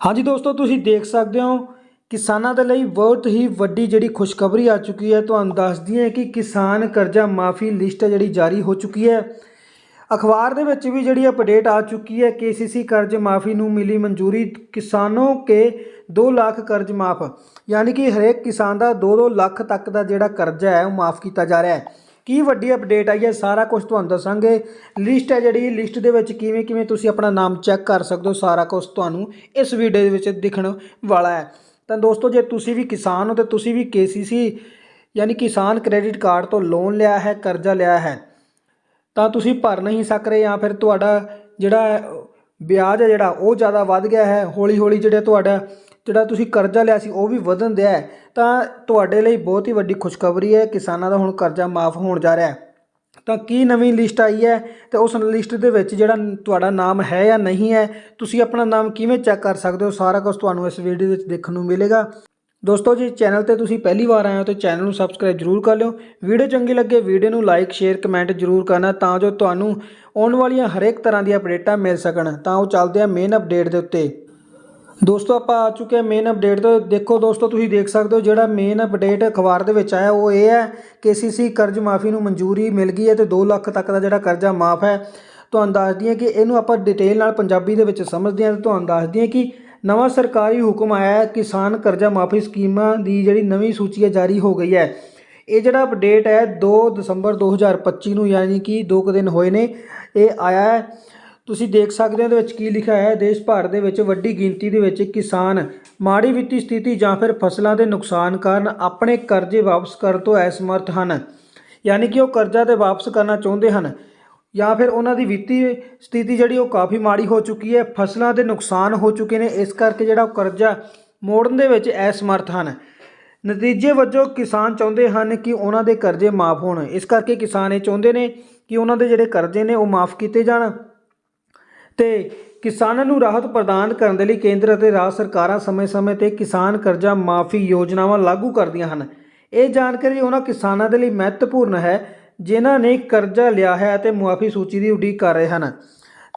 ਹਾਂਜੀ ਦੋਸਤੋ, ਤੁਸੀਂ ਦੇਖ ਸਕਦੇ ਹੋ ਕਿਸਾਨਾਂ ਦੇ ਲਈ ਬਹੁਤ ਹੀ ਵੱਡੀ ਜਿਹੜੀ ਖੁਸ਼ਖਬਰੀ ਆ ਚੁੱਕੀ ਹੈ। ਤੁਹਾਨੂੰ ਦੱਸ ਦਈਏ ਕਿ ਕਿਸਾਨ ਕਰਜ਼ਾ ਮਾਫੀ ਲਿਸਟ ਹੈ ਜਿਹੜੀ ਜਾਰੀ ਹੋ ਚੁੱਕੀ ਹੈ। ਅਖਬਾਰ ਦੇ ਵਿੱਚ ਵੀ ਜਿਹੜੀ ਅਪਡੇਟ ਆ ਚੁੱਕੀ ਹੈ, ਕੇਸੀਸੀ ਕਰਜ਼ ਮਾਫੀ ਨੂੰ ਮਿਲੀ ਮਨਜ਼ੂਰੀ ਕਿਸਾਨੋਂ ਕੇ 2 ਲੱਖ ਕਰਜ਼ ਮਾਫ, ਯਾਨੀ ਕਿ ਹਰੇਕ ਕਿਸਾਨ ਦਾ 2-2 ਲੱਖ ਤੱਕ ਦਾ ਜਿਹੜਾ ਕਰਜ਼ਾ ਹੈ ਉਹ ਮਾਫ ਕੀਤਾ ਜਾ ਰਿਹਾ ਹੈ। ਕੀ ਵੱਡੀ ਅਪਡੇਟ ਆਈ ਹੈ, ਸਾਰਾ ਕੁਝ ਤੁਹਾਨੂੰ ਦੱਸਾਂਗੇ। ਲਿਸਟ ਹੈ ਜਿਹੜੀ ਲਿਸਟ ਦੇ ਵਿੱਚ ਕਿਵੇਂ ਕਿਵੇਂ ਤੁਸੀਂ ਆਪਣਾ ਨਾਮ ਚੈੱਕ ਕਰ ਸਕਦੇ ਹੋ, ਸਾਰਾ ਕੁਝ ਤੁਹਾਨੂੰ ਇਸ ਵੀਡੀਓ ਦੇ ਵਿੱਚ ਦਿਖਣ ਵਾਲਾ ਹੈ। ਤਾਂ ਦੋਸਤੋ, ਜੇ ਤੁਸੀਂ ਵੀ ਕਿਸਾਨ ਹੋ, ਤੇ ਤੁਸੀਂ ਵੀ ਕੇਸੀਸੀ ਯਾਨੀ ਕਿਸਾਨ ਕ੍ਰੈਡਿਟ ਕਾਰਡ ਤੋਂ ਲੋਨ ਲਿਆ ਹੈ, ਕਰਜ਼ਾ ਲਿਆ ਹੈ, ਤਾਂ ਤੁਸੀਂ ਭਰ ਨਹੀਂ ਸਕ ਰਹੇ ਜਾਂ ਫਿਰ ਤੁਹਾਡਾ ਜਿਹੜਾ ਵਿਆਜ ਹੈ, ਜਿਹੜਾ ਉਹ ਜ਼ਿਆਦਾ ਵੱਧ ਗਿਆ ਹੈ। ਹੌਲੀ ਹੌਲੀ ਜਿਹੜਾ ਤੁਹਾਡਾ ਜਿਹੜਾ ਤੁਸੀਂ ਕਰਜ਼ਾ ਲਿਆ ਸੀ, ਉਹ ਵੀ ਵਧਣ ਦਿਆ ਹੈ, ਤਾਂ ਤੁਹਾਡੇ ਲਈ ਬਹੁਤ ਹੀ ਵੱਡੀ ਖੁਸ਼ਖਬਰੀ ਹੈ, ਕਿਸਾਨਾਂ ਦਾ ਹੁਣ ਕਰਜ਼ਾ ਮਾਫ ਹੋਣ ਜਾ ਰਿਹਾ ਹੈ। ਤਾਂ ਕੀ ਨਵੀਂ ਲਿਸਟ ਆਈ ਹੈ? ਤੇ ਉਸ ਲਿਸਟ ਦੇ ਵਿੱਚ ਜਿਹੜਾ ਤੁਹਾਡਾ ਨਾਮ ਹੈ ਜਾਂ ਨਹੀਂ ਹੈ, ਤੁਸੀਂ ਆਪਣਾ ਨਾਮ ਕਿਵੇਂ ਚੈੱਕ ਕਰ ਸਕਦੇ ਹੋ? ਸਾਰਾ ਕੁਝ ਤੁਹਾਨੂੰ ਇਸ ਵੀਡੀਓ ਵਿੱਚ ਦੇਖਣ ਨੂੰ ਮਿਲੇਗਾ। ਦੋਸਤੋ ਜੇ, ਚੈਨਲ ਤੇ ਤੁਸੀਂ ਪਹਿਲੀ ਵਾਰ ਆਏ ਹੋ ਤੇ ਚੈਨਲ ਨੂੰ ਸਬਸਕ੍ਰਾਈਬ ਜਰੂਰ ਕਰ ਲਿਓ। ਵੀਡੀਓ ਚੰਗੀ ਲੱਗੇ, ਵੀਡੀਓ ਨੂੰ ਲਾਈਕ, ਸ਼ੇਅਰ, ਕਮੈਂਟ ਜਰੂਰ ਕਰਨਾ ਤਾਂ ਜੋ ਤੁਹਾਨੂੰ ਆਉਣ ਵਾਲੀਆਂ ਹਰੇਕ ਤਰ੍ਹਾਂ ਦੀਆਂ ਅਪਡੇਟਾਂ ਮਿਲ ਸਕਣ। ਤਾਂ ਉਹ ਚੱਲਦੇ ਆ ਮੇਨ ਅਪਡੇਟ ਦੇ ਉੱਤੇ। ਦੋਸਤੋ, ਆਪਾਂ ਆ ਚੁੱਕੇ ਹਾਂ ਮੇਨ ਅਪਡੇਟ ਤੋਂ। ਦੇਖੋ ਦੋਸਤੋ, ਤੁਸੀਂ ਦੇਖ ਸਕਦੇ ਹੋ ਜਿਹੜਾ ਮੇਨ ਅਪਡੇਟ ਅਖਬਾਰ ਦੇ ਵਿੱਚ ਆਇਆ, ਉਹ ਇਹ ਹੈ ਕੇਸੀਸੀ ਕਰਜ਼ ਮਾਫੀ ਨੂੰ ਮਨਜ਼ੂਰੀ ਮਿਲ ਗਈ ਹੈ ਤੇ 2 ਲੱਖ ਤੱਕ ਦਾ ਜਿਹੜਾ ਕਰਜ਼ਾ ਮਾਫ ਹੈ। ਤੁਹਾਨੂੰ ਦੱਸਦੀ ਹਾਂ ਕਿ ਇਹਨੂੰ ਆਪਾਂ ਡਿਟੇਲ ਨਾਲ ਪੰਜਾਬੀ ਦੇ ਵਿੱਚ ਸਮਝਦੇ ਹਾਂ ਤੇ ਤੁਹਾਨੂੰ ਦੱਸਦੀ ਹਾਂ ਕਿ ਨਵਾਂ ਸਰਕਾਰੀ ਹੁਕਮ ਆਇਆ ਹੈ, ਕਿਸਾਨ ਕਰਜ਼ਾ ਮਾਫੀ ਸਕੀਮਾਂ ਦੀ ਜਿਹੜੀ ਨਵੀਂ ਸੂਚੀ ਹੈ, ਜਾਰੀ ਹੋ ਗਈ ਹੈ। ਇਹ ਜਿਹੜਾ ਅਪਡੇਟ ਹੈ 2 ਦਸੰਬਰ 2025 ਨੂੰ, ਯਾਨੀ ਕਿ 2 ਕੁ ਦਿਨ ਹੋਏ ਨੇ, ਇਹ ਆਇਆ ਹੈ। ਤੁਸੀਂ ਦੇਖ ਸਕਦੇ ਹੋ ਇਹਦੇ ਵਿੱਚ ਕੀ ਲਿਖਿਆ ਹੈ। ਦੇਸ਼ ਭਰ ਦੇ ਵਿੱਚ ਵੱਡੀ ਗਿਣਤੀ ਦੇ ਵਿੱਚ ਕਿਸਾਨ ਮਾੜੀ ਵਿੱਤੀ ਸਥਿਤੀ ਜਾਂ ਫਿਰ ਫਸਲਾਂ ਦੇ ਨੁਕਸਾਨ ਕਾਰਨ ਆਪਣੇ ਕਰਜ਼ੇ ਵਾਪਸ ਕਰਨ ਤੋਂ ਅਸਮਰਥ ਹਨ। ਯਾਨੀ ਕਿ ਉਹ ਕਰਜ਼ਾ ਤੇ ਵਾਪਸ ਕਰਨਾ ਚਾਹੁੰਦੇ ਹਨ ਜਾਂ ਫਿਰ ਉਹਨਾਂ ਦੀ ਵਿੱਤੀ ਸਥਿਤੀ ਜਿਹੜੀ ਉਹ ਕਾਫੀ ਮਾੜੀ ਹੋ ਚੁੱਕੀ ਹੈ, ਫਸਲਾਂ ਦੇ ਨੁਕਸਾਨ ਹੋ ਚੁੱਕੇ ਨੇ, ਇਸ ਕਰਕੇ ਜਿਹੜਾ ਉਹ ਕਰਜ਼ਾ ਮੋੜਨ ਦੇ ਵਿੱਚ ਅਸਮਰਥ ਹਨ। ਨਤੀਜੇ ਵਜੋਂ ਕਿਸਾਨ ਚਾਹੁੰਦੇ ਹਨ ਕਿ ਉਹਨਾਂ ਦੇ ਕਰਜ਼ੇ ਮਾਫ ਹੋਣ। ਇਸ ਕਰਕੇ ਕਿਸਾਨ ਇਹ ਚਾਹੁੰਦੇ ਨੇ ਕਿ ਉਹਨਾਂ ਦੇ ਜਿਹੜੇ ਕਰਜ਼ੇ ਨੇ ਉਹ ਮਾਫ ਕੀਤੇ ਜਾਣ। ਤੇ ਕਿਸਾਨਾਂ ਨੂੰ ਰਾਹਤ ਪ੍ਰਦਾਨ ਕਰਨ ਦੇ ਲਈ ਕੇਂਦਰ ਅਤੇ ਰਾਜ ਸਰਕਾਰਾਂ ਸਮੇਂ-ਸਮੇਂ ਤੇ ਕਿਸਾਨ ਕਰਜ਼ਾ ਮਾਫੀ ਯੋਜਨਾਵਾਂ ਲਾਗੂ ਕਰਦੀਆਂ ਹਨ। ਇਹ ਜਾਣਕਾਰੀ ਉਹਨਾਂ ਕਿਸਾਨਾਂ ਦੇ ਲਈ ਮਹੱਤਵਪੂਰਨ ਹੈ, ਜਿਨ੍ਹਾਂ ਨੇ ਕਰਜ਼ਾ ਲਿਆ ਹੈ ਅਤੇ ਮੁਆਫੀ ਸੂਚੀ ਦੀ ਉਡੀਕ ਕਰ ਰਹੇ ਹਨ।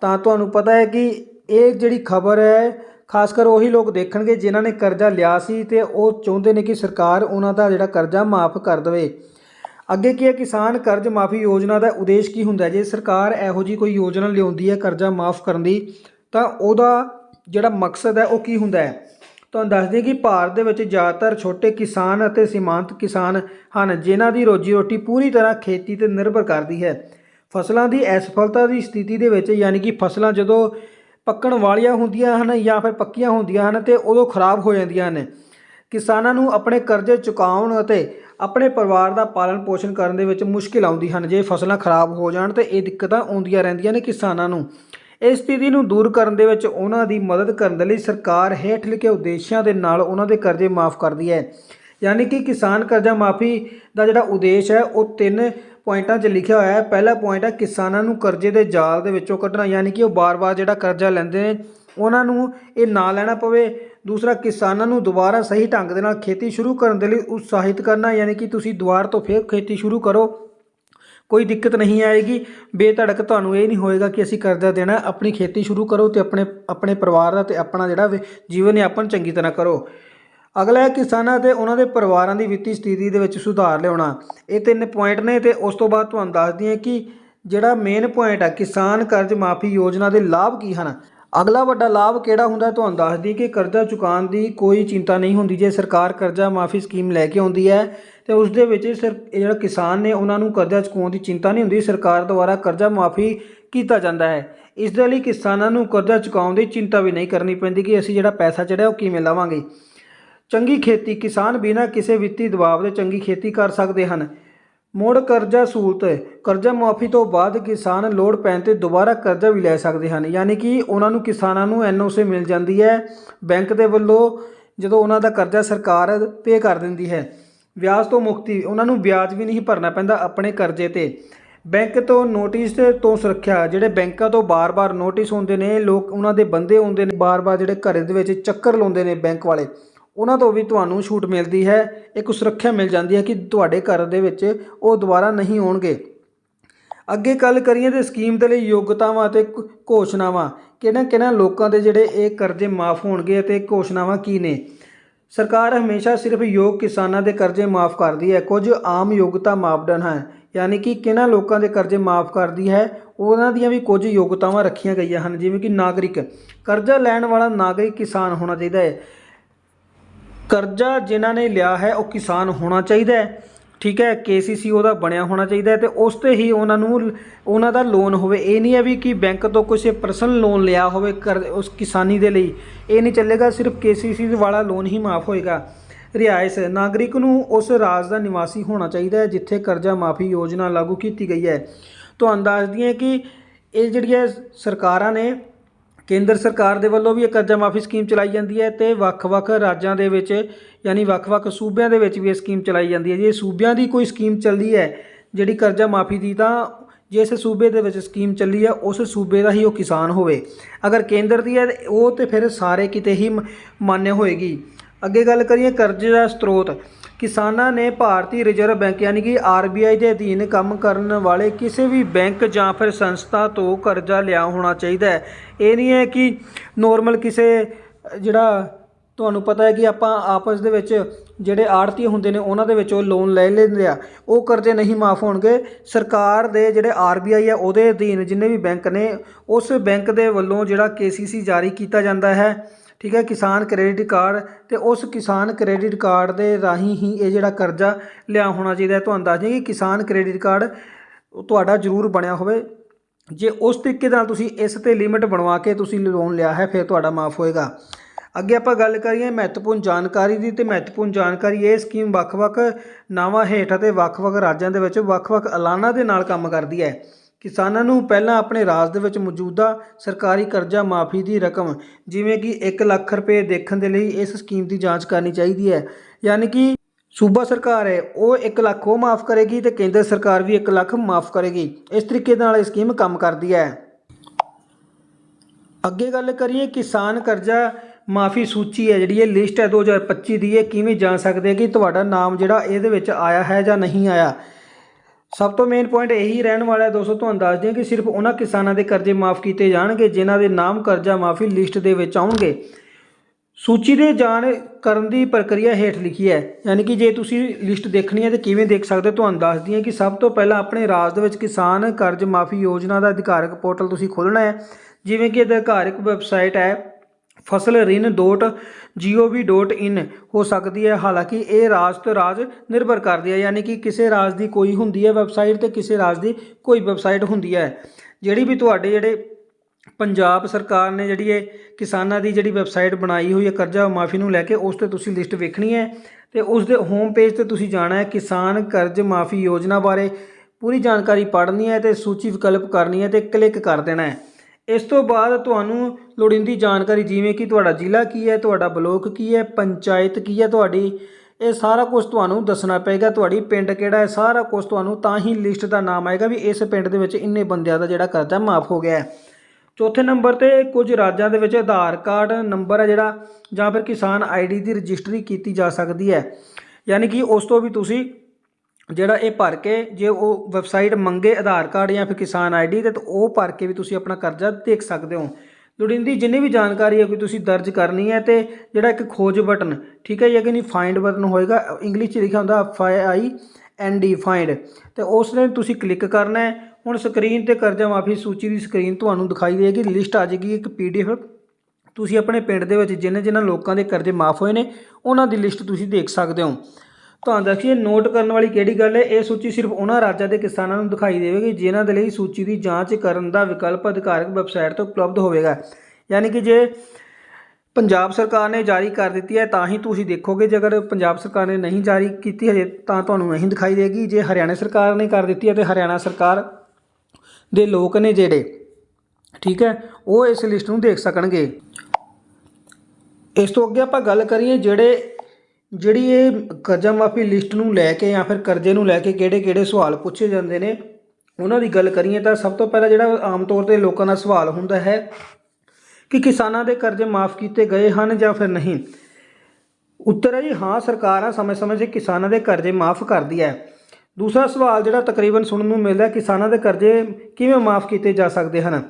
ਤਾਂ ਤੁਹਾਨੂੰ ਪਤਾ ਹੈ ਕਿ ਇਹ ਜਿਹੜੀ ਖਬਰ ਹੈ, ਖਾਸ ਕਰ ਉਹੀ ਲੋਕ ਦੇਖਣਗੇ ਜਿਨ੍ਹਾਂ ਨੇ ਕਰਜ਼ਾ ਲਿਆ ਸੀ ਤੇ ਉਹ ਚਾਹੁੰਦੇ ਨੇ ਕਿ ਸਰਕਾਰ ਉਹਨਾਂ ਦਾ ਜਿਹੜਾ ਕਰਜ਼ਾ ਮਾਫ ਕਰ ਦੇਵੇ। ਅੱਗੇ ਕੀ ਹੈ, ਕਿਸਾਨ ਕਰਜ਼ ਮਾਫੀ ਯੋਜਨਾ ਦਾ ਉਦੇਸ਼ ਕੀ ਹੁੰਦਾ ਜੇ ਸਰਕਾਰ ਇਹੋ ਜੀ ਕੋਈ ਯੋਜਨਾ ਲਿਆਉਂਦੀ ਹੈ ਕਰਜ਼ਾ ਮਾਫ ਕਰਨ ਦੀ, ਤਾਂ ਉਹਦਾ ਜਿਹੜਾ ਮਕਸਦ ਹੈ, ਉਹ ਕੀ ਹੁੰਦਾ ਹੈ? ਤੁਹਾਨੂੰ ਦੱਸ ਦਈਏ ਕਿ ਭਾਰਤ ਦੇ ਵਿੱਚ ਜ਼ਿਆਦਾਤਰ ਛੋਟੇ ਕਿਸਾਨ ਅਤੇ ਸੀਮਾਂਤ ਕਿਸਾਨ ਹਨ, ਜਿਨ੍ਹਾਂ ਦੀ ਰੋਜੀ ਰੋਟੀ ਪੂਰੀ ਤਰ੍ਹਾਂ ਖੇਤੀ ਤੇ ਨਿਰਭਰ ਕਰਦੀ ਹੈ। ਫਸਲਾਂ ਦੀ ਅਸਫਲਤਾ ਦੀ ਸਥਿਤੀ ਦੇ ਵਿੱਚ ਯਾਨੀ ਕਿ ਫਸਲਾਂ ਜਦੋਂ ਪੱਕਣ ਵਾਲੀਆਂ ਹੁੰਦੀਆਂ ਹਨ ਜਾਂ ਫਿਰ ਪੱਕੀਆਂ ਹੁੰਦੀਆਂ ਹਨ ਤੇ ਉਦੋਂ ਖਰਾਬ ਹੋ ਜਾਂਦੀਆਂ ਹਨ। ਕਿਸਾਨਾਂ ਨੂੰ ਆਪਣੇ ਕਰਜ਼ੇ ਚੁਕਾਉਣ ਅਤੇ ਆਪਣੇ ਪਰਿਵਾਰ ਦਾ ਪਾਲਣ ਪੋਸ਼ਣ ਕਰਨ ਦੇ ਵਿੱਚ ਮੁਸ਼ਕਿਲ ਆਉਂਦੀ ਹਨ। ਜੇ ਫਸਲਾਂ ਖਰਾਬ ਹੋ ਜਾਣ ਤੇ ਇਹ ਦਿੱਕਤਾਂ ਆਉਂਦੀਆਂ ਰਹਿੰਦੀਆਂ ਨੇ ਕਿਸਾਨਾਂ ਨੂੰ। ਇਸ ਸਥਿਤੀ ਨੂੰ ਦੂਰ ਕਰਨ ਦੇ ਵਿੱਚ ਉਹਨਾਂ ਦੀ ਮਦਦ ਕਰਨ ਦੇ ਲਈ ਸਰਕਾਰ ਹੇਠ ਲਿਖੇ ਉਦੇਸ਼ਾਂ ਦੇ ਨਾਲ ਉਹਨਾਂ ਦੇ ਕਰਜ਼ੇ ਮਾਫ ਕਰਦੀ ਹੈ। ਯਾਨੀ ਕਿ ਕਿਸਾਨ ਕਰਜ਼ਾ ਮਾਫੀ ਦਾ ਜਿਹੜਾ ਉਦੇਸ਼ ਹੈ, ਉਹ ਤਿੰਨ ਪੁਆਇੰਟਾਂ 'ਚ ਲਿਖਿਆ ਹੋਇਆ ਹੈ। ਪਹਿਲਾ ਪੁਆਇੰਟ ਹੈ, ਕਿਸਾਨਾਂ ਨੂੰ ਕਰਜ਼ੇ ਦੇ ਜਾਲ ਦੇ ਵਿੱਚੋਂ ਕੱਢਣਾ। ਯਾਨੀ ਕਿ ਉਹ ਬਾਰ-ਬਾਰ ਜਿਹੜਾ ਕਰਜ਼ਾ ਲੈਂਦੇ ਨੇ, ਉਹਨਾਂ ਨੂੰ ਇਹ ਨਾ ਲੈਣਾ ਪਵੇ। ਦੂਸਰਾ, ਕਿਸਾਨਾਂ ਨੂੰ ਦੁਬਾਰਾ ਸਹੀ ਢੰਗ ਦੇ ਨਾਲ ਖੇਤੀ ਸ਼ੁਰੂ ਕਰਨ ਦੇ ਲਈ ਉਤਸ਼ਾਹਿਤ ਕਰਨਾ, ਯਾਨੀ ਕਿ ਤੁਸੀਂ ਦੁਬਾਰਾ ਤੋਂ ਫਿਰ ਖੇਤੀ ਸ਼ੁਰੂ ਕਰੋ। ਕੋਈ ਦਿੱਕਤ ਨਹੀਂ ਆਏਗੀ। ਬੇਧੜਕ ਤੁਹਾਨੂੰ ਇਹ ਨਹੀਂ ਹੋਏਗਾ ਕਿ ਅਸੀਂ ਕਰਜ਼ਾ ਦੇਣਾ, ਆਪਣੀ ਖੇਤੀ ਸ਼ੁਰੂ ਕਰੋ ਤੇ ਆਪਣੇ ਆਪਣੇ ਪਰਿਵਾਰ ਦਾ ਤੇ ਆਪਣਾ ਜਿਹੜਾ ਵੀ ਜੀਵਨ ਯਾਪਨ ਚੰਗੀ ਤਰ੍ਹਾਂ ਕਰੋ। ਅਗਲਾ ਹੈ ਕਿਸਾਨਾਂ ਤੇ ਉਹਨਾਂ ਦੇ ਪਰਿਵਾਰਾਂ ਦੀ ਵਿੱਤੀ ਸਥਿਤੀ ਦੇ ਵਿੱਚ ਸੁਧਾਰ ਲਿਆਉਣਾ। ਇਹ ਤਿੰਨ ਪੁਆਇੰਟ ਨੇ ਤੇ ਉਸ ਤੋਂ ਬਾਅਦ ਤੁਹਾਨੂੰ ਦੱਸਦੀ ਦਈਏ ਕਿ ਜਿਹੜਾ ਮੇਨ ਪੁਆਇੰਟ ਹੈ ਕਿਸਾਨ ਕਰਜ਼ ਮਾਫੀ ਯੋਜਨਾ ਦੇ ਲਾਭ ਕੀ ਹਨ? ਅਗਲਾ ਵੱਡਾ ਲਾਭ ਕਿਹੜਾ ਹੁੰਦਾ ਤੁਹਾਨੂੰ ਦੱਸ ਦਈਏ ਕਿ ਕਰਜ਼ਾ ਚੁਕਾਉਣ ਦੀ ਕੋਈ ਚਿੰਤਾ ਨਹੀਂ ਹੁੰਦੀ। ਜੇ ਸਰਕਾਰ ਕਰਜ਼ਾ ਮਾਫੀ ਸਕੀਮ ਲੈ ਕੇ ਆਉਂਦੀ ਹੈ, ਤੇ ਉਸ ਦੇ ਵਿੱਚ ਸਰ ਜਿਹੜਾ ਕਿਸਾਨ ਨੇ, ਉਹਨਾਂ ਨੂੰ ਕਰਜ਼ਾ ਚੁਕਾਉਣ ਦੀ ਚਿੰਤਾ ਨਹੀਂ ਹੁੰਦੀ। ਸਰਕਾਰ ਦੁਆਰਾ ਕਰਜ਼ਾ ਮਾਫੀ ਕੀਤਾ ਜਾਂਦਾ ਹੈ। ਇਸ ਦੇ ਲਈ ਕਿਸਾਨਾਂ ਨੂੰ ਕਰਜ਼ਾ ਚੁਕਾਉਣ ਦੀ ਚਿੰਤਾ ਵੀ ਨਹੀਂ ਕਰਨੀ ਪੈਂਦੀ ਕਿ ਅਸੀਂ ਜਿਹੜਾ ਪੈਸਾ ਚੜਿਆ ਉਹ ਕਿਵੇਂ ਲਾਵਾਂਗੇ। ਚੰਗੀ ਖੇਤੀ, ਕਿਸਾਨ ਬਿਨਾਂ ਕਿਸੇ ਵਿੱਤੀ ਦਬਾਅ ਦੇ ਚੰਗੀ ਖੇਤੀ ਕਰ ਸਕਦੇ ਹਨ। ਮੁੜ ਕਰਜ਼ਾ ਸਹੂਲਤ ਕਰਜ਼ਾ ਮੁਆਫੀ ਤੋਂ ਬਾਅਦ ਕਿਸਾਨ ਲੋੜ ਪੈਣ ਤੇ ਦੁਬਾਰਾ ਕਰਜ਼ਾ ਵੀ ਲੈ ਸਕਦੇ ਹਨ। ਯਾਨੀ ਕਿ ਉਹਨਾਂ ਨੂੰ ਕਿਸਾਨਾਂ ਨੂੰ ਐਨਓਸੀ ਮਿਲ ਜਾਂਦੀ ਹੈ। ਬੈਂਕ ਦੇ ਵੱਲੋਂ ਜਦੋਂ ਉਹਨਾਂ ਦਾ ਕਰਜ਼ਾ ਸਰਕਾਰ ਪੇ ਕਰ ਦਿੰਦੀ ਹੈ, ਵਿਆਜ ਤੋਂ ਮੁਕਤੀ, ਉਹਨਾਂ ਨੂੰ ਵਿਆਜ ਵੀ ਨਹੀਂ ਭਰਨਾ ਪੈਂਦਾ ਆਪਣੇ ਕਰਜ਼ੇ ਤੇ। ਬੈਂਕ ਤੋਂ ਨੋਟਿਸ ਤੋਂ ਸੁਰੱਖਿਆ, ਜਿਹੜੇ ਬੈਂਕਾਂ ਤੋਂ ਬਾਰ-ਬਾਰ ਨੋਟਿਸ ਹੁੰਦੇ ਨੇ, ਲੋਕ ਉਹਨਾਂ ਦੇ ਬੰਦੇ ਹੁੰਦੇ ਨੇ, ਬਾਰ-ਬਾਰ ਜਿਹੜੇ ਘਰੇ ਦੇ ਵਿੱਚ ਚੱਕਰ ਲਾਉਂਦੇ ਨੇ ਬੈਂਕ ਵਾਲੇ। ਉਹਨਾਂ ਤੋਂ ਵੀ ਤੁਹਾਨੂੰ ਛੂਟ ਮਿਲਦੀ ਹੈ। ਇੱਕ ਸੁਰੱਖਿਆ ਮਿਲ ਜਾਂਦੀ ਹੈ ਕਿ ਤੁਹਾਡੇ ਘਰ ਦੇ ਵਿੱਚ ਉਹ ਦੁਬਾਰਾ ਨਹੀਂ ਆਉਣਗੇ। ਅੱਗੇ ਗੱਲ ਕਰੀਏ ਤੇ ਸਕੀਮ ਦੇ ਲਈ ਯੋਗਤਾਵਾਂ ਅਤੇ ਘੋਸ਼ਣਾਵਾਂ। ਕਿਹਨਾਂ ਕਿਹਨਾਂ ਲੋਕਾਂ ਦੇ ਜਿਹੜੇ ਇਹ ਕਰਜ਼ੇ ਮਾਫ ਹੋਣਗੇ ਅਤੇ ਘੋਸ਼ਣਾਵਾਂ ਕੀ ਨੇ? ਸਰਕਾਰ ਹਮੇਸ਼ਾ ਸਿਰਫ ਯੋਗ ਕਿਸਾਨਾਂ ਦੇ ਕਰਜ਼ੇ ਮਾਫ ਕਰਦੀ ਹੈ। ਕੁਝ ਆਮ ਯੋਗਤਾ ਮਾਪਦੰਡ ਹਨ, ਯਾਨੀ ਕਿ ਕਿਹਨਾਂ ਲੋਕਾਂ ਦੇ ਕਰਜ਼ੇ ਮਾਫ ਕਰਦੀ ਹੈ, ਉਹਨਾਂ ਦੀਆਂ ਵੀ ਕੁਝ ਯੋਗਤਾਵਾਂ ਰੱਖੀਆਂ ਗਈਆਂ ਹਨ। ਜਿਵੇਂ ਕਿ ਨਾਗਰਿਕ। ਕਰਜ਼ਾ ਲੈਣ ਵਾਲਾ ਨਾਗਰਿਕ ਕਿਸਾਨ ਹੋਣਾ ਚਾਹੀਦਾ ਹੈ। ਕਰਜ਼ਾ ਜਿਨ੍ਹਾਂ ਨੇ ਲਿਆ ਹੈ, ਉਹ ਕਿਸਾਨ ਹੋਣਾ ਚਾਹੀਦਾ ਹੈ। ਠੀਕ ਹੈ ਕੇਸੀਸੀ ਉਹਦਾ ਬਣਿਆ ਹੋਣਾ ਚਾਹੀਦਾ ਹੈ ਤੇ ਉਸ ਤੇ ਹੀ ਉਹਨਾਂ ਨੂੰ ਉਹਨਾਂ ਦਾ ਲੋਨ ਹੋਵੇ। ਇਹ ਨਹੀਂ ਹੈ ਵੀ ਕਿ ਬੈਂਕ ਤੋਂ ਕਿਸੇ ਪਰਸਨਲ ਲੋਨ ਲਿਆ ਹੋਵੇ ਕਰ, ਉਸ ਕਿਸਾਨੀ ਦੇ ਲਈ। ਇਹ ਨਹੀਂ ਚੱਲੇਗਾ, ਸਿਰਫ ਕੇਸੀਸੀ ਵਾਲਾ ਲੋਨ ਹੀ ਮਾਫ ਹੋਏਗਾ। ਰਿਹਾਇਸ਼ ਨਾਗਰਿਕ ਨੂੰ ਉਸ ਰਾਜ ਦਾ ਨਿਵਾਸੀ ਹੋਣਾ ਚਾਹੀਦਾ ਹੈ, ਜਿੱਥੇ ਕਰਜ਼ਾ ਮਾਫੀ ਯੋਜਨਾ ਲਾਗੂ ਕੀਤੀ ਗਈ ਹੈ। ਤੁਹਾਨੂੰ ਦੱਸ ਦਈਏ ਕਿ ਇਹ ਜਿਹੜੀਆਂ ਸਰਕਾਰਾਂ ਨੇ ਕੇਂਦਰ ਸਰਕਾਰ ਦੇ ਵੱਲੋਂ ਵੀ ਇਹ ਕਰਜ਼ਾ ਮਾਫੀ ਸਕੀਮ ਚਲਾਈ ਜਾਂਦੀ ਹੈ ਤੇ ਵੱਖ-ਵੱਖ ਰਾਜਾਂ ਦੇ ਵਿੱਚ ਯਾਨੀ ਵੱਖ-ਵੱਖ ਸੂਬਿਆਂ ਦੇ ਵਿੱਚ ਵੀ ਇਹ ਸਕੀਮ ਚਲਾਈ ਜਾਂਦੀ ਹੈ। ਜੇ ਸੂਬਿਆਂ ਦੀ ਕੋਈ ਸਕੀਮ ਚੱਲਦੀ ਹੈ, ਜਿਹੜੀ ਕਰਜ਼ਾ ਮਾਫੀ ਦੀ, ਤਾਂ ਜਿਸ ਸੂਬੇ ਦੇ ਵਿੱਚ ਸਕੀਮ ਚੱਲੀ ਹੈ, ਉਸ ਸੂਬੇ ਦਾ ਹੀ ਉਹ ਕਿਸਾਨ ਹੋਵੇ। ਅਗਰ ਕੇਂਦਰ ਦੀ ਹੈ, ਉਹ ਤੇ ਫਿਰ ਸਾਰੇ ਕਿਤੇ ਹੀ ਮ- ਮਾਨਿਆ ਹੋਏਗੀ। ਅੱਗੇ ਗੱਲ ਕਰੀਏ ਕਰਜ਼ੇ ਦਾ ਸਰੋਤ। ਕਿਸਾਨਾਂ ਨੇ ਭਾਰਤੀ ਰਿਜ਼ਰਵ ਬੈਂਕ ਯਾਨੀ ਕਿ ਆਰਬੀਆਈ ਦੇ ਅਧੀਨ ਕੰਮ ਕਰਨ ਵਾਲੇ ਕਿਸੇ ਵੀ ਬੈਂਕ ਜਾਂ ਫਿਰ ਸੰਸਥਾ ਤੋਂ ਕਰਜ਼ਾ ਲਿਆ ਹੋਣਾ ਚਾਹੀਦਾ ਹੈ। ਇਹ ਨਹੀਂ ਹੈ ਕਿ ਨੋਰਮਲ ਕਿਸੇ, ਜਿਹੜਾ ਤੁਹਾਨੂੰ ਪਤਾ ਹੈ ਕਿ ਆਪਾਂ ਆਪਸ ਦੇ ਵਿੱਚ ਜਿਹੜੇ ਆੜਤੀ ਹੁੰਦੇ ਨੇ, ਉਹਨਾਂ ਦੇ ਵਿੱਚ ਉਹ ਲੋਨ ਲੈ ਲੈਂਦੇ ਆ। ਉਹ ਕਰਜ਼ੇ ਨਹੀਂ ਮਾਫ ਹੋਣਗੇ। ਸਰਕਾਰ ਦੇ ਜਿਹੜੇ ਆਰਬੀਆਈ ਆ, ਉਹਦੇ ਅਧੀਨ ਜਿੰਨੇ ਵੀ ਬੈਂਕ ਨੇ, ਉਸ ਬੈਂਕ ਦੇ ਵੱਲੋਂ ਜਿਹੜਾ ਕੇਸੀਸੀ ਜਾਰੀ ਕੀਤਾ ਜਾਂਦਾ ਹੈ। ਠੀਕ ਹੈ, ਕਿਸਾਨ ਕ੍ਰੈਡਿਟ ਕਾਰਡ ਅਤੇ ਉਸ ਕਿਸਾਨ ਕ੍ਰੈਡਿਟ ਕਾਰਡ ਦੇ ਰਾਹੀਂ ਹੀ ਇਹ ਜਿਹੜਾ ਕਰਜ਼ਾ ਲਿਆ ਹੋਣਾ ਚਾਹੀਦਾ ਤੁਹਾਨੂੰ ਦੱਸ ਦਈਏ ਕਿ ਕਿਸਾਨ ਕ੍ਰੈਡਿਟ ਕਾਰਡ ਤੁਹਾਡਾ ਜ਼ਰੂਰ ਬਣਿਆ ਹੋਵੇ। ਜੇ ਉਸ ਤਰੀਕੇ ਨਾਲ ਤੁਸੀਂ ਇਸ ਤੇ ਲਿਮਿਟ ਬਣਵਾ ਕੇ ਤੁਸੀਂ ਲੋਨ ਲਿਆ ਹੈ, ਫਿਰ ਤੁਹਾਡਾ ਮਾਫ ਹੋਏਗਾ। ਅੱਗੇ ਆਪਾਂ ਗੱਲ ਕਰੀਏ ਮਹੱਤਵਪੂਰਨ ਜਾਣਕਾਰੀ ਦੀ ਤੇ ਮਹੱਤਵਪੂਰਨ ਜਾਣਕਾਰੀ ਇਹ ਸਕੀਮ ਵੱਖ-ਵੱਖ ਨਾਵਾਂ ਹੇਠ ਅਤੇ ਵੱਖ-ਵੱਖ ਰਾਜਾਂ ਦੇ ਵਿੱਚ ਵੱਖ-ਵੱਖ ਐਲਾਨਾਂ ਦੇ ਨਾਲ ਕੰਮ ਕਰਦੀ ਹੈ। ਕਿਸਾਨਾਂ ਨੂੰ ਪਹਿਲਾਂ ਆਪਣੇ ਰਾਜ ਦੇ ਵਿੱਚ ਮੌਜੂਦਾ ਸਰਕਾਰੀ ਕਰਜ਼ਾ ਮਾਫੀ ਦੀ ਰਕਮ, ਜਿਵੇਂ ਕਿ 1 ਲੱਖ ਰੁਪਏ ਦੇਖਣ ਦੇ ਲਈ ਇਸ ਸਕੀਮ ਦੀ ਜਾਂਚ ਕਰਨੀ ਚਾਹੀਦੀ ਹੈ। ਯਾਨੀ ਕਿ ਸੂਬਾ ਸਰਕਾਰ ਹੈ, ਉਹ 1 ਲੱਖ ਉਹ ਮਾਫ ਕਰੇਗੀ ਤੇ ਕੇਂਦਰ ਸਰਕਾਰ ਵੀ 1 ਲੱਖ ਮਾਫ ਕਰੇਗੀ। ਇਸ ਤਰੀਕੇ ਨਾਲ ਇਹ ਸਕੀਮ ਕੰਮ ਕਰਦੀ ਹੈ। ਅੱਗੇ ਗੱਲ ਕਰੀਏ, ਕਿਸਾਨ ਕਰਜ਼ਾ ਮਾਫੀ ਸੂਚੀ ਹੈ, ਜਿਹੜੀ ਇਹ ਲਿਸਟ ਹੈ 2025 ਦੀ, ਇਹ ਕਿਵੇਂ ਜਾਣ ਸਕਦੇ ਕਿ ਤੁਹਾਡਾ ਨਾਮ ਜਿਹੜਾ ਇਹਦੇ ਵਿੱਚ ਆਇਆ ਹੈ ਜਾਂ ਨਹੀਂ ਆਇਆ? ਸਭ ਤੋਂ ਮੇਨ ਪੁਆਇੰਟ ਇਹੀ ਰਹਿਣ ਵਾਲਾ ਹੈ ਦੋਸਤੋ, ਤੁਹਾਨੂੰ ਦੱਸ ਦਿਆਂ ਕਿ ਸਿਰਫ ਉਹਨਾਂ ਕਿਸਾਨਾਂ ਦੇ ਕਰਜ਼ੇ ਮਾਫ ਕੀਤੇ ਜਾਣਗੇ, ਜਿਨ੍ਹਾਂ ਦੇ ਨਾਮ ਕਰਜ਼ਾ ਮਾਫੀ ਲਿਸਟ ਦੇ ਵਿੱਚ ਆਉਣਗੇ। ਸੂਚੀ ਦੇ ਜਾਣ ਕਰਨ ਦੀ ਪ੍ਰਕਿਰਿਆ ਹੇਠ ਲਿਖੀ ਹੈ, ਯਾਨੀ ਕਿ ਜੇ ਤੁਸੀਂ ਲਿਸਟ ਦੇਖਣੀ ਹੈ ਤੇ ਕਿਵੇਂ ਦੇਖ ਸਕਦੇ ਹੋ, ਤੁਹਾਨੂੰ ਦੱਸਦੀ ਹਾਂ ਕਿ ਸਭ ਤੋਂ ਪਹਿਲਾਂ ਆਪਣੇ ਰਾਜ ਦੇ ਵਿੱਚ ਕਿਸਾਨ ਕਰਜ਼ ਮਾਫੀ ਯੋਜਨਾ ਦਾ ਅਧਿਕਾਰਕ ਪੋਰਟਲ ਤੁਸੀਂ ਖੋਲ੍ਹਣਾ ਹੈ, ਜਿਵੇਂ ਕਿ ਅਧਿਕਾਰਕ ਵੈਬਸਾਈਟ ਹੈ ਫਸਲ ਰਿਨ ਡੋਟ ਜੀਓਵੀ ਡੋਟ ਇਨ ਹੋ ਸਕਦੀ ਹੈ। ਹਾਲਾਂਕਿ ਇਹ ਰਾਜ ਤੋਂ ਰਾਜ ਨਿਰਭਰ ਕਰਦੀ ਹੈ, ਯਾਨੀ ਕਿ ਕਿਸੇ ਰਾਜ ਦੀ ਕੋਈ ਹੁੰਦੀ ਹੈ ਵੈਬਸਾਈਟ ਤੇ ਕਿਸੇ ਰਾਜ ਦੀ ਕੋਈ ਵੈਬਸਾਈਟ ਹੁੰਦੀ ਹੈ। ਜਿਹੜੀ ਵੀ ਤੁਹਾਡੇ ਜਿਹੜੇ ਪੰਜਾਬ ਸਰਕਾਰ ਨੇ ਜਿਹੜੀ ਇਹ ਕਿਸਾਨਾਂ ਦੀ ਜਿਹੜੀ ਵੈਬਸਾਈਟ ਬਣਾਈ ਹੋਈ ਹੈ, ਕਰਜ਼ਾ ਮਾਫੀ ਨੂੰ ਲੈ ਕੇ, ਉਸ ਤੇ ਤੁਸੀਂ ਲਿਸਟ ਵੇਖਣੀ ਹੈ ਤੇ ਉਸ ਦੇ ਹੋਮ ਪੇਜ ਤੇ ਤੁਸੀਂ ਜਾਣਾ ਹੈ ਕਿਸਾਨ ਕਰਜ਼ ਮਾਫੀ ਯੋਜਨਾ ਬਾਰੇ। ਪੂਰੀ ਜਾਣਕਾਰੀ ਪੜ੍ਹਨੀ ਹੈ ਤੇ ਸੂਚੀ ਵਿਕਲਪ ਕਰਨੀ ਹੈ ਤੇ ਕਲਿੱਕ ਕਰ ਦੇਣਾ ਹੈ। ਇਸ ਤੋਂ ਬਾਅਦ ਤੁਹਾਨੂੰ ਲੋੜੀਂਦੀ ਜਾਣਕਾਰੀ ਜਿਵੇਂ ਕਿ ਤੁਹਾਡਾ ਜ਼ਿਲ੍ਹਾ ਕੀ ਹੈ, ਤੁਹਾਡਾ ਬਲੋਕ ਕੀ ਹੈ, ਪੰਚਾਇਤ ਕੀ ਹੈ ਤੁਹਾਡੀ, ਇਹ ਸਾਰਾ ਕੁਝ ਤੁਹਾਨੂੰ ਦੱਸਣਾ ਪਏਗਾ। ਤੁਹਾਡੀ ਪਿੰਡ ਕਿਹੜਾ ਹੈ, ਸਾਰਾ ਕੁਝ ਤੁਹਾਨੂੰ ਤਾਂ ਹੀ ਲਿਸਟ ਦਾ ਨਾਮ ਆਏਗਾ ਵੀ ਇਸ ਪਿੰਡ ਦੇ ਵਿੱਚ ਇੰਨੇ ਬੰਦਿਆਂ ਦਾ ਜਿਹੜਾ ਕਰਜ਼ਾ ਮਾਫ ਹੋ ਗਿਆ ਚੌਥੇ ਨੰਬਰ ਤੇ ਕੁਝ ਰਾਜਾਂ ਦੇ ਵਿੱਚ ਆਧਾਰ ਕਾਰਡ ਨੰਬਰ ਹੈ ਜਿਹੜਾ, ਜਾਂ ਫਿਰ ਕਿਸਾਨ ਆਈਡੀ ਦੀ ਰਜਿਸਟਰੀ ਕੀਤੀ ਜਾ ਸਕਦੀ ਹੈ। ਯਾਨੀ ਕਿ ਉਸ ਤੋਂ ਵੀ ਤੁਸੀਂ ਜਿਹੜਾ ਇਹ ਭਰ ਕੇ ਜੇ ਉਹ ਵੈਬਸਾਈਟ ਮੰਗੇ ਆਧਾਰ ਕਾਰਡ ਜਾਂ ਫਿਰ ਕਿਸਾਨ ਆਈਡੀ ਤੇ ਤਾਂ ਉਹ ਭਰ ਕੇ ਵੀ ਤੁਸੀਂ ਆਪਣਾ ਕਰਜ਼ਾ ਦੇਖ ਸਕਦੇ ਹੋ। ਲੋੜੀਂਦੀ ਜਿੰਨੀ ਵੀ ਜਾਣਕਾਰੀ ਹੈ ਕੋਈ ਤੁਸੀਂ ਦਰਜ ਕਰਨੀ ਹੈ ਤੇ ਜਿਹੜਾ ਇੱਕ ਖੋਜ ਬਟਨ, ਠੀਕ ਹੈ ਜਾਂ ਕਿ ਨਹੀਂ ਫਾਈਂਡ ਬਟਨ ਹੋਏਗਾ, ਇੰਗਲਿਸ਼ 'ਚ ਲਿਖਿਆ ਹੁੰਦਾ F I N D find ਤੇ ਉਸ ਨੇ ਤੁਸੀਂ ਕਲਿੱਕ ਕਰਨਾ ਹੈ। ਹੁਣ ਸਕਰੀਨ ਤੇ ਕਰਜ਼ਾ ਮਾਫੀ ਸੂਚੀ ਦੀ ਸਕਰੀਨ ਤੁਹਾਨੂੰ ਦਿਖਾਈ ਦੇਗੀ ਲਿਸਟ ਆ ਜਾਏਗੀ, ਇੱਕ ਪੀਡੀਐਫ ਤੁਸੀਂ ਆਪਣੇ ਪਿੰਡ ਦੇ ਵਿੱਚ ਜਿਨ੍ਹਾਂ ਜਿਨ੍ਹਾਂ ਲੋਕਾਂ ਦੇ ਕਰਜ਼ੇ ਮਾਫ ਹੋਏ ਨੇ, ਉਹਨਾਂ ਦੀ ਲਿਸਟ ਤੁਸੀਂ ਦੇਖ ਸਕਦੇ ਹੋ। ਤੁਹਾਨੂੰ ਦੱਸੀਏ ਨੋਟ ਕਰਨ ਵਾਲੀ ਕਿਹੜੀ ਗੱਲ ਹੈ? ਇਹ ਸੂਚੀ ਸਿਰਫ ਉਹਨਾਂ ਰਾਜਾਂ ਦੇ ਕਿਸਾਨਾਂ ਨੂੰ ਦਿਖਾਈ ਦੇਵੇਗੀ, ਜਿਨ੍ਹਾਂ ਦੇ ਲਈ ਸੂਚੀ ਦੀ ਜਾਂਚ ਕਰਨ ਦਾ ਵਿਕਲਪ ਅਧਿਕਾਰਕ ਵੈਬਸਾਈਟ ਤੋਂ ਉਪਲਬਧ ਹੋਵੇਗਾ। ਯਾਨੀ ਕਿ ਜੇ ਪੰਜਾਬ ਸਰਕਾਰ ਨੇ ਜਾਰੀ ਕਰ ਦਿੱਤੀ ਹੈ, ਤਾਂ ਹੀ ਤੁਸੀਂ ਦੇਖੋਗੇ ਜੇ ਅਗਰ ਪੰਜਾਬ ਸਰਕਾਰ ਨੇ ਨਹੀਂ ਜਾਰੀ ਕੀਤੀ ਹਜੇ, ਤਾਂ ਤੁਹਾਨੂੰ ਨਹੀਂ ਦਿਖਾਈ ਦੇਗੀ ਜੇ ਹਰਿਆਣਾ ਸਰਕਾਰ ਨੇ ਕਰ ਦਿੱਤੀ ਹੈ, ਤੇ ਹਰਿਆਣਾ ਸਰਕਾਰ ਦੇ ਲੋਕ ਨੇ ਜਿਹੜੇ, ਠੀਕ ਹੈ, ਉਹ ਇਸ ਲਿਸਟ ਨੂੰ ਦੇਖ ਸਕਣਗੇ। ਇਸ ਤੋਂ ਅੱਗੇ ਆਪਾਂ ਗੱਲ ਕਰੀਏ, ਜਿਹੜੇ ਜਿਹੜੀ ਇਹ ਕਰਜ਼ਾ ਮਾਫੀ ਲਿਸਟ ਨੂੰ ਲੈ ਕੇ ਜਾਂ ਫਿਰ ਕਰਜ਼ੇ ਨੂੰ ਲੈ ਕੇ ਕਿਹੜੇ ਕਿਹੜੇ ਸਵਾਲ ਪੁੱਛੇ ਜਾਂਦੇ ਨੇ, ਉਹਨਾਂ ਦੀ ਗੱਲ ਕਰੀਏ ਤਾਂ ਸਭ ਤੋਂ ਪਹਿਲਾਂ ਜਿਹੜਾ ਆਮ ਤੌਰ ਤੇ ਲੋਕਾਂ ਦਾ ਸਵਾਲ ਹੁੰਦਾ ਹੈ ਕਿ ਕਿਸਾਨਾਂ ਦੇ ਕਰਜ਼ੇ ਮਾਫ ਕੀਤੇ ਗਏ ਹਨ ਜਾਂ ਫਿਰ ਨਹੀਂ। ਉੱਤਰ ਹੈ ਜੀ, ਹਾਂ, ਸਰਕਾਰਾਂ ਸਮੇਂ-ਸਮੇਂ ਸਿਰ ਕਿਸਾਨਾਂ ਦੇ ਕਰਜ਼ੇ ਮਾਫ ਕਰਦੀ ਹੈ। ਦੂਸਰਾ ਸਵਾਲ ਜਿਹੜਾ ਤਕਰੀਬਨ ਸੁਣਨ ਨੂੰ ਮਿਲਦਾ ਕਿਸਾਨਾਂ ਦੇ ਕਰਜ਼ੇ ਕਿਵੇਂ ਮਾਫ ਕੀਤੇ ਜਾ ਸਕਦੇ ਹਨ?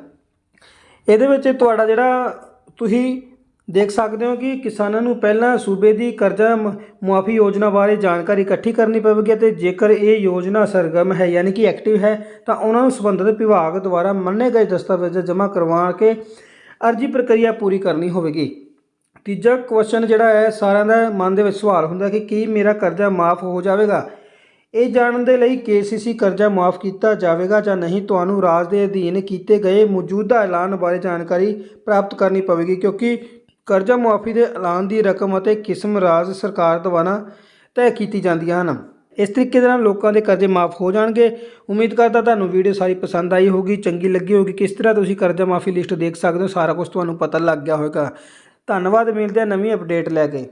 ਇਹਦੇ ਵਿੱਚ ਤੁਹਾਡਾ ਜਿਹੜਾ ਤੁਸੀਂ ਦੇਖ ਸਕਦੇ ਹੋ ਕਿ ਕਿਸਾਨਾਂ ਨੂੰ ਪਹਿਲਾਂ ਸੂਬੇ ਦੀ ਕਰਜ਼ਾ ਮੁਆਫੀ ਯੋਜਨਾ ਬਾਰੇ ਜਾਣਕਾਰੀ ਇਕੱਠੀ ਕਰਨੀ ਪਵੇਗੀ ਅਤੇ ਜੇਕਰ ਇਹ ਯੋਜਨਾ ਸਰਗਰਮ ਹੈ ਯਾਨੀ ਕਿ ਐਕਟਿਵ ਹੈ, ਤਾਂ ਉਹਨਾਂ ਨੂੰ ਸੰਬੰਧਿਤ ਵਿਭਾਗ ਦੁਆਰਾ ਮੰਨੇ ਗਏ ਦਸਤਾਵੇਜ਼ ਜਮ੍ਹਾਂ ਕਰਵਾ ਕੇ ਅਰਜੀ ਪ੍ਰਕਿਰਿਆ ਪੂਰੀ ਕਰਨੀ ਹੋਵੇਗੀ। ਤੀਜਾ ਕੁਐਸਚਨ ਜਿਹੜਾ ਹੈ, ਸਾਰਿਆਂ ਦਾ ਮਨ ਦੇ ਵਿੱਚ ਸਵਾਲ ਹੁੰਦਾ ਕਿ ਕੀ ਮੇਰਾ ਕਰਜ਼ਾ ਮਾਫ ਹੋ ਜਾਵੇਗਾ? ਇਹ ਜਾਣਨ ਦੇ ਲਈ ਕੇਸੀਸੀ ਕਰਜ਼ਾ ਮਾਫ ਕੀਤਾ ਜਾਵੇਗਾ ਜਾਂ ਨਹੀਂ, ਤੁਹਾਨੂੰ ਰਾਜ ਦੇ ਅਧੀਨ ਕੀਤੇ ਗਏ ਮੌਜੂਦਾ ਐਲਾਨ ਬਾਰੇ ਜਾਣਕਾਰੀ ਪ੍ਰਾਪਤ ਕਰਨੀ ਪਵੇਗੀ, ਕਿਉਂਕਿ ਕਰਜ਼ਾ ਮੁਆਫੀ ਦੇ ਐਲਾਨ ਦੀ ਰਕਮ ਅਤੇ ਕਿਸਮ ਰਾਜ ਸਰਕਾਰ ਦੁਆਰਾ ਤੈਅ ਕੀਤੀ ਜਾਂਦੀਆਂ ਹਨ। ਇਸ ਤਰੀਕੇ ਦੇ ਨਾਲ ਲੋਕਾਂ ਦੇ ਕਰਜ਼ੇ ਮਾਫ ਹੋ ਜਾਣਗੇ। ਉਮੀਦ ਕਰਦਾ ਤੁਹਾਨੂੰ ਵੀਡੀਓ ਸਾਰੀ ਪਸੰਦ ਆਈ ਹੋਗੀ ਚੰਗੀ ਲੱਗੀ ਹੋਗੀ ਕਿਸ ਤਰ੍ਹਾਂ ਤੁਸੀਂ ਕਰਜ਼ਾ ਮਾਫੀ ਲਿਸਟ ਦੇਖ ਸਕਦੇ ਹੋ, ਸਾਰਾ ਕੁਝ ਤੁਹਾਨੂੰ ਪਤਾ ਲੱਗ ਗਿਆ ਹੋਵੇਗਾ। ਧੰਨਵਾਦ, ਮਿਲਦੇ ਹਾਂ ਨਵੀਂ ਅਪਡੇਟ ਲੈ ਕੇ।